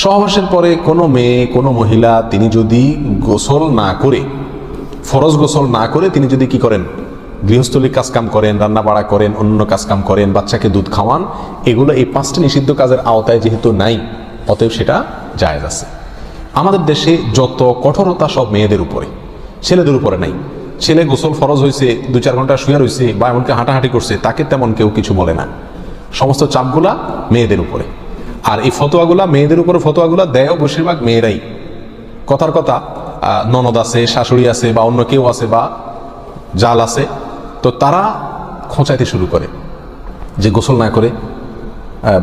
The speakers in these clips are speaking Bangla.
সহবাসের পরে কোনো মেয়ে, কোনো মহিলা তিনি যদি গোসল না করে, ফরজ গোসল না করে তিনি যদি কি করেন? গৃহস্থলীর কাজকাম করেন রান্না বাড়া করেন অন্য কাজকাম করেন, বাচ্চাকে দুধ খাওয়ান, এগুলো এই পাঁচটি নিষিদ্ধ কাজের আওতায় যেহেতু নাই, অতএব সেটা জায়েজ আছে। আমাদের দেশে যত কঠোরতা সব মেয়েদের উপরে, ছেলেদের উপরে নাই। ছেলে গোসল ফরজ হয়েছে দু চার ঘণ্টা শুয়ে রয়েছে বা এমনকি হাঁটাহাঁটি করছে, তাকে তেমন কেউ কিছু বলে না। সমস্ত চাপগুলা মেয়েদের উপরে। আর এই ফতোয়াগুলা মেয়েদের উপর ফতোয়াগুলা দেয়ও বেশিরভাগ মেয়েরাই। কথার কথা ননদ আছে, শাশুড়ি আছে বা অন্য কেউ আছে বা জাল আছে, তো তারা খোঁচাইতে শুরু করে যে গোসল না করে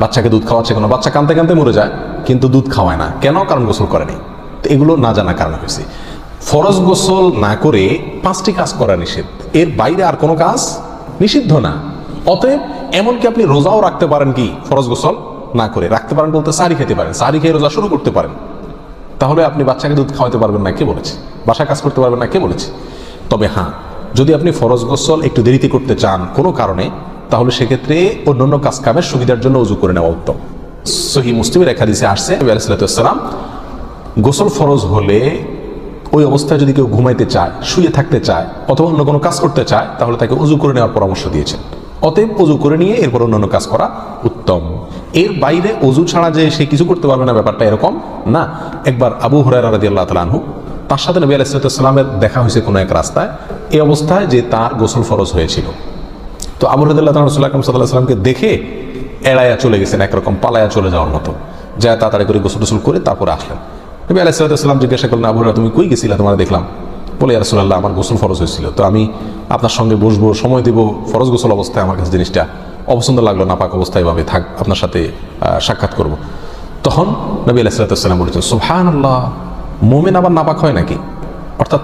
বাচ্চাকে দুধ খাওয়াচ্ছে কোনো? বাচ্চা কানতে কানতে মরে যায়, কিন্তু দুধ খাওয়ায় না। কেন? কারণ গোসল করে নাই। তো এগুলো না জানা কারণে হয়েছে। ফরজ গোসল না করে পাঁচটি কাজ করা নিষেধ। এর বাইরে আর কোনো কাজ নিষিদ্ধ না। অতএব এমনকি আপনি রোজাও রাখতে পারেন কি ফরজ গোসল? না করে, রাখতে পারেন বলতে সারি খেতে পারেন, সারি খেয়ে রোজা শুরু করতে পারেন। তাহলে আপনি বাচ্চাকে দুধ খাওয়াতে পারবেন না, কে বলেছে? বাসা কাজ করতে পারবেন না, কে বলেছে? তবে হ্যাঁ যদি আপনি ফরজ গোসল একটু দেরিতে করতে চান কোনো কারণে, তাহলে সেক্ষেত্রে অন্যান্য কাজ কামের সুবিধার জন্য উজু করে নেওয়া উত্তম। সহি মুসলিমের এক হাদিসে আসছে, নবী আলাইহিস সালাম, গোসল ফরজ হলে ওই অবস্থায় যদি কেউ ঘুমাইতে চায়, শুয়ে থাকতে চায়, অথবা অন্য কোনো কাজ করতে চায়, তাহলে তাকে উজু করে নেওয়ার পরামর্শ দিয়েছেন। অতএব অজু করে নিয়ে এরপর অন্যান্য কাজ করা উত্তম। এর বাইরে অজু ছাড়া যে সে কিছু করতে পারবে না, ব্যাপারটা এরকম না। একবার আবু হরাই রাদি আল্লাহ তার সাথে নবী আলাইসালামের দেখা হয়েছে কোনো এক রাস্তায়। এই অবস্থায় যে তার গোসল ফরজ হয়েছিল। তো আবু রদুল্লাহ সাল্লাহ সাল্লামকে দেখে এড়াইয়া চলে গেছেন একরকম পালায়া চলে যাওয়ার মতো। যা তাড়াতাড়ি করে গোসল টোসল করে তারপরে আসলেন। নবী আলাইসাল্লাম জিজ্ঞাসা করলেন, আবু তুমি কই গেছিলা? তোমার দেখলাম। বলে রাসুল্লাহ আমার গোসল ফরজ হয়েছিল। তো আমি আপনার সঙ্গে বসবো, সময় দেবো, ফরজ গোসল অবস্থায় আমার কাছে জিনিসটা অপছন্দ লাগল, নাপাক অবস্থায় ভাবে থাক, আপনার সাথে সাক্ষাৎ করব। তখন নবী আলাহ সাল্লাম বলেছেন সুহান আল্লাহ মোমেন আবার নাপাক হয় নাকি? অর্থাৎ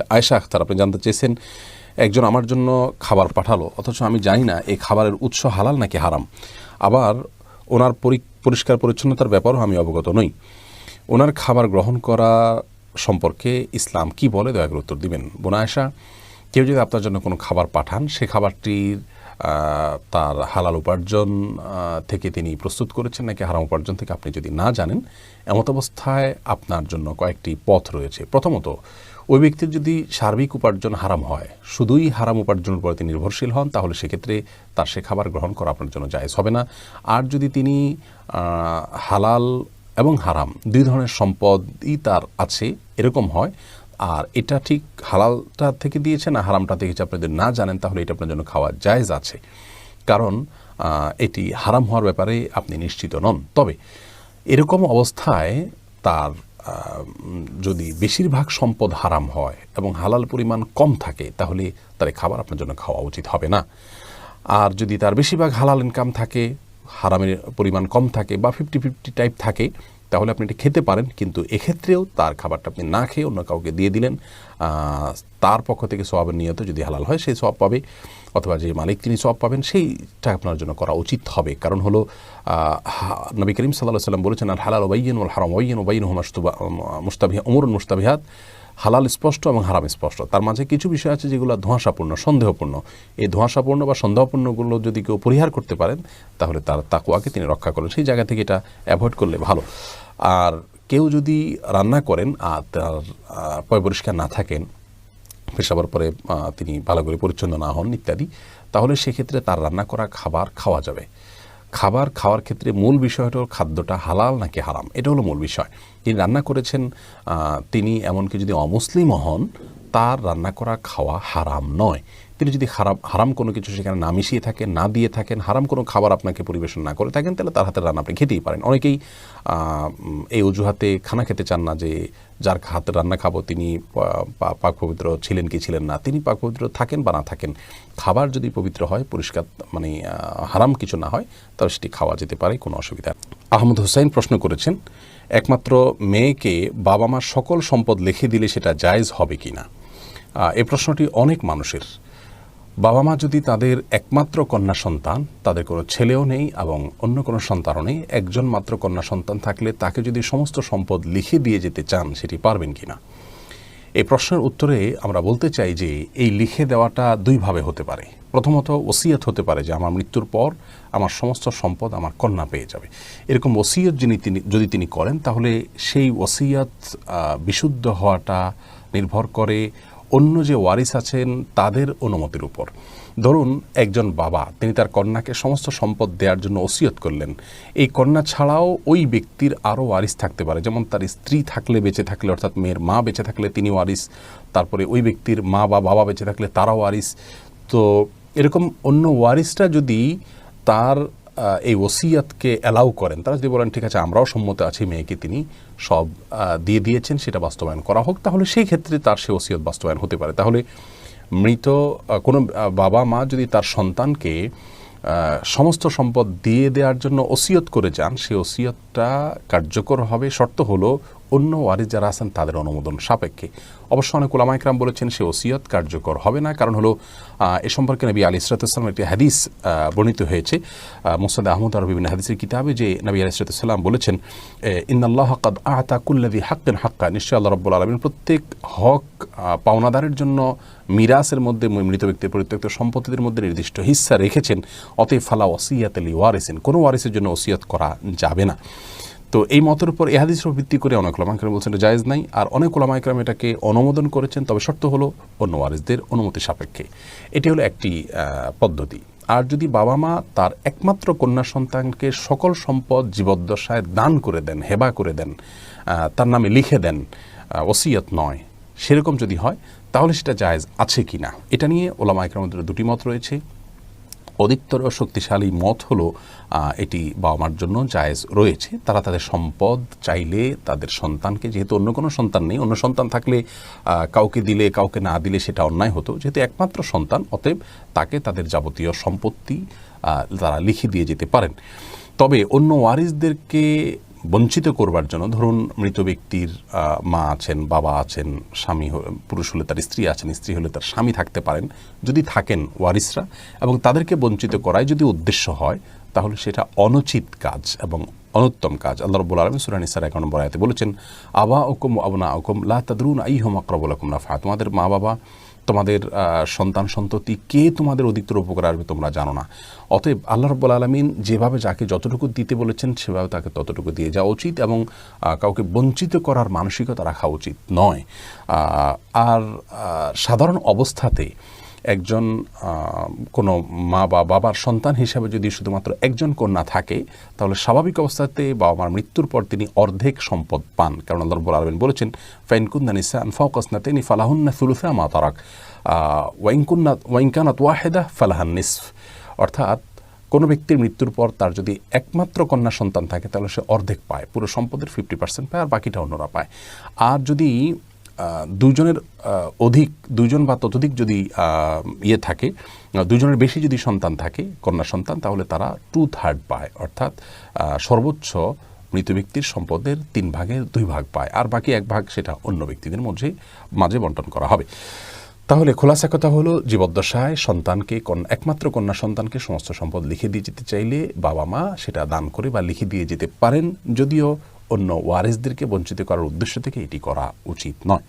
হচ্ছে আয়সা আখতার। আপনি জানতে চেয়েছেন, একজন আমার জন্য খাবার পাঠালো, অথচ আমি জানি না এই খাবারের উৎস হালাল নাকি হারাম। আবার ওনার পরি- পরিষ্কার পরিচ্ছন্নতার ব্যাপারেও আমি অবগত নই। ওনার খাবার গ্রহণ করা সম্পর্কে ইসলাম কি বলে, দয়া করে উত্তর দিবেন। বোনা আয়সা কেউ যদি আপনার জন্য কোনো খাবার পাঠান, সে খাবারটির তার হালাল উপার্জন থেকে তিনি প্রস্তুত করেছেন নাকি হারাম উপার্জন থেকে আপনি যদি না জানেন, এমত অবস্থায় আপনার জন্য কয়েকটি পথ রয়েছে। প্রথমত ওই ব্যক্তির যদি সার্বিক উপার্জন হারাম হয়, শুধুই হারাম উপার্জনের উপর তিনি নির্ভরশীল হন, তাহলে সেক্ষেত্রে তার সে খাবার গ্রহণ করা আপনার জন্য জায়জ হবে না। আর যদি তিনি হালাল এবং হারাম দুই ধরনের সম্পদই তার আছে, এরকম হয়, আর এটা ঠিক হালালটা থেকে দিয়েছে না হারামটা থেকে আপনি যদি না জানেন, তাহলে এটা আপনার জন্য খাওয়া জায়জ আছে। কারণ এটি হারাম হওয়ার ব্যাপারে আপনি নিশ্চিত নন। তবে এরকম অবস্থায় তার যদি বেশিরভাগ সম্পদ হারাম হয় এবং হালাল পরিমাণ কম থাকে, তাহলে তার খাবার আপনার জন্য খাওয়া উচিত হবে না। আর যদি তার বেশিরভাগ হালাল ইনকাম থাকে, হারামের পরিমাণ কম থাকে বা ফিফটি ফিফটি টাইপ থাকে তাহলে আপনি এটি খেতে পারেন, কিন্তু এক্ষেত্রেও তার খাবারটা আপনি না খেয়ে অন্য কাউকে দিয়ে দিলেন তার পক্ষ থেকে সবাবের নিয়ত যদি হালাল হয় সেই সব পাবে, অথবা যে মালিক তিনি সব পাবেন সেইটা আপনার জন্য করা উচিত হবে। কারণ হলো নবী করিম সাল্লাহ সাল্লাম বলেছেন আর হালাল ওবাইন ওল হারাম ওবাইন ওবাইন মুস্তাবিহা অমরুল মুস্তাবিহাত হালাল স্পষ্ট এবং হারাম স্পষ্ট। তার মাঝে কিছু বিষয় আছে যেগুলো ধোঁয়াশাপূর্ণ, সন্দেহপূর্ণ। এই ধোঁয়াশাপূর্ণ বা সন্দেহপূর্ণগুলো যদি কেউ পরিহার করতে পারেন, তাহলে তার তাকুয়াকে তিনি রক্ষা করেন সেই জায়গা থেকে এটা অ্যাভয়েড করলে ভালো। আর কেউ যদি রান্না করেন, আর তার পয় পরিষ্কার না থাকেন পেশাবার পরে তিনি ভালো করে পরিচ্ছন্ন না হন, ইত্যাদি, তাহলে সেক্ষেত্রে তার রান্না করা খাবার খাওয়া যাবে। খাবার খাওয়ার ক্ষেত্রে মূল বিষয়টা হল খাদ্যটা হালাল নাকি হারাম? এটা হলো মূল বিষয়। তিনি রান্না করেছেন তিনি এমনকি যদি অমুসলিমও হন তার রান্না করা খাওয়া হারাম নয়। তিনি যদি হারাম হারাম কোনো কিছু সেখানে না মিশিয়ে থাকেন, না দিয়ে থাকেন, হারাম কোনো খাবার আপনাকে পরিবেশন না করে থাকেন, তাহলে তার হাতের রান্না আপনি খেতেই পারেন। অনেকেই এই অজুহাতে খানা খেতে চান না যে যার হাতের রান্না খাব তিনি পাক পবিত্র ছিলেন কি ছিলেন না। তিনি পাক পবিত্র থাকেন বা না থাকেন, খাবার যদি পবিত্র হয়, পরিষ্কার মানে হারাম কিছু না হয়, তাহলে সেটি খাওয়া যেতে পারে, কোনো অসুবিধা আহমদ হোসাইন প্রশ্ন করেছেন একমাত্র মেয়েকে বাবা মার সকল সম্পদ লিখে দিলে সেটা জায়জ হবে কি না এ প্রশ্নটি অনেক মানুষের। বাবা মা যদি তাদের একমাত্র কন্যা সন্তান, তাদের কোনো ছেলেও নেই এবং অন্য কোনো সন্তানও নেই, একজন মাত্র কন্যা সন্তান থাকলে তাকে যদি সমস্ত সম্পদ লিখে দিয়ে যেতে চান, সেটি পারবেন কিনা? এই প্রশ্নের উত্তরে আমরা বলতে চাই যে এই লিখে দেওয়াটা দুইভাবে হতে পারে। প্রথমত ওসিয়ত হতে পারে যে আমার মৃত্যুর পর আমার সমস্ত সম্পদ আমার কন্যা পেয়ে যাবে। এরকম ওসিয়ত যিনি তিনি, যদি তিনি করেন, তাহলে সেই ওসিয়ত বিশুদ্ধ হওয়াটা নির্ভর করে অন্য যে ওয়ারিস আছেন তাদের অনুমতির উপর। ধরুন, একজন বাবা, তিনি তার কন্যাকে সমস্ত সম্পদ দেওয়ার জন্য ওসিয়ত করলেন। এই কন্যা ছাড়াও ওই ব্যক্তির আরও ওয়ারিস থাকতে পারে। যেমন তার স্ত্রী থাকলে বেঁচে থাকলে, অর্থাৎ মেয়ের মা বেঁচে থাকলে তিনি ওয়ারিস তারপরে ওই ব্যক্তির মা বা বাবা বেঁচে থাকলে তারাও ওয়ারিস তো এরকম অন্য ওয়ারিসরা যদি তার এই ওসিয়াতকে অ্যালাউ করেন, তারা যদি বলেন, ঠিক আছে, আমরাও সম্মত আছি মেয়েকে তিনি সব দিয়ে দিয়েছেন, সেটা বাস্তবায়ন করা হোক, তাহলে সেই ক্ষেত্রে তার সে ওসিয়ত বাস্তবায়ন হতে পারে। তাহলে মৃত কোনো বাবা মা যদি তার সন্তানকে সমস্ত সম্পদ দিয়ে দেওয়ার জন্য ওসিয়ত করে যান সেই ওসিয়তটা কার্যকর হবে। শর্ত হলো অন্য ওয়ারিস যারা আছেন, তাদের অনুমোদন সাপেক্ষে। অবশ্য অনেক ওলামাইকরাম বলেছেন, সে ওসিয়ত কার্যকর হবে না। কারণ হলো এ সম্পর্কে নবী আলী ইসরাতাম একটি হাদিস বর্ণিত হয়েছে মোসাদ আহমদ আর বিভিন্ন হাদিসের কিতাবে, যে নবী আলী ইসরাতাম বলেছেন ইন্নাল্লাহ কাদ আতা কুল্লাদি হাক্কেন হাক্কা নিশ্চয় আল্লাহ রব্বুল আলমিন প্রত্যেক হক পাওনাদারের জন্য মিরাসের মধ্যে মৃত ব্যক্তির পরিত্যক্ত সম্পত্তিদের মধ্যে নির্দিষ্ট হিস্সা রেখেছেন। অতএব ফালা ওসিয়াত আলী ওয়ারিসিন। কোনো ওয়ারিসের জন্য ওসিয়ত করা যাবে না। তো এই মতের উপর এহাদিস ভিত্তি করে অনেক ওলামাইকরাম বলছেন এটা জায়েজ নাই, আর অনেক ওলামাইকরাম এটাকে অনুমোদন করেছেন, তবে শর্ত হলো অন্য ওয়ারিসদের অনুমতি সাপেক্ষে। এটি হলো একটি পদ্ধতি। আর যদি বাবা মা তার একমাত্র কন্যা সন্তানকে সকল সম্পদ জীবদ্দশায় দান করে দেন, হেবা করে দেন তার নামে লিখে দেন ওসিয়ত নয়, সেরকম যদি হয়, তাহলে সেটা জায়েজ আছে কি না এটা নিয়ে ওলামা একরামদের দুটি মত রয়েছে। অধিকতর শক্তিশালী মত হলো এটি বাবা মার জন্য জায়েজ রয়েছে। তারা তাদের সম্পদ চাইলে তাদের সন্তানকে, যেহেতু অন্য কোনো সন্তান নেই, অন্য সন্তান থাকলে কাউকে দিলে, কাউকে না দিলে সেটা অন্যায় হতো। যেহেতু একমাত্র সন্তান, অতএব তাকে তাদের যাবতীয় সম্পত্তি তারা লিখে দিয়ে যেতে পারেন। তবে অন্য ওয়ারিসদেরকে বঞ্চিত করবার জন্য ধরুন মৃত ব্যক্তির মা আছেন, বাবা আছেন, স্বামী পুরুষ হলে তার স্ত্রী আছেন, স্ত্রী হলে তার স্বামী থাকতে পারেন, যদি থাকেন ওয়ারিসরা এবং তাদেরকে বঞ্চিত করাই যদি উদ্দেশ্য হয়, তাহলে সেটা অনুচিত কাজ এবং অনুত্তম কাজ। আল্লাহ রব্বুল আলম সুরানি সার এক নম্বর বলেছেন আবা ওকুম আবনা ওকুম লা তাদরুন আই হোম আকরবুল আকুম নাফা তোমাদের মা বাবা তোমাদের সন্তান সন্ততি কে তোমাদের অধিকতর উপকার আসবে তোমরা জানো না। অতএব আল্লাহ রব্বুল আলমিন যেভাবে যাকে যতটুকু দিতে বলেছেন, সেভাবে তাকে ততটুকু দিয়ে যাওয়া উচিত এবং কাউকে বঞ্চিত করার মানসিকতা রাখা উচিত নয়। আর সাধারণ অবস্থাতে একজন কোনো মা বা বাবার সন্তান হিসাবে যদি শুধুমাত্র একজন কন্যা থাকে, তাহলে স্বাভাবিক অবস্থাতে বাবা মার মৃত্যুর পর তিনি অর্ধেক সম্পদ পান। কারণ আল্লাহ রব্বুল আলমিন বলেছেন, ফাইনকুন্না নিসা আনফাউকাসনা তিনি ফালাহুন্না সুলুসা মা তারাক। ওয়াইনকুন্না, ওয়াইনকানাত ওয়াহেদা ফালাহান নিসফ। অর্থাৎ কোনো ব্যক্তির মৃত্যুর পর তার যদি একমাত্র কন্যা সন্তান থাকে, তাহলে সে অর্ধেক পায়, পুরো সম্পদের ফিফটি পার্সেন্ট পায় আর বাকিটা অন্যরা পায়। আর যদি দুজনের অধিক, দুজন বা ততোধিক যদি ইয়ে থাকে দুজনের বেশি যদি সন্তান থাকে, কন্যা সন্তান, তাহলে তারা টু থার্ড পায়। অর্থাৎ সর্বোচ্চ মৃত ব্যক্তির সম্পদের তিন ভাগের দুই ভাগ পায়, আর বাকি এক ভাগ সেটা অন্য ব্যক্তিদের মধ্যে, মাঝে বন্টন করা হবে। তাহলে খোলাসা কথা হলো, জীবদ্দশায় সন্তানকে একমাত্র কন্যা সন্তানকে সমস্ত সম্পদ লিখে দিয়ে যেতে চাইলে বাবা মা সেটা দান করে বা লিখে দিয়ে যেতে পারেন। যদিও অন্য ওয়ারিসদেরকে বঞ্চিত করার উদ্দেশ্য থেকে এটি করা উচিত নয়।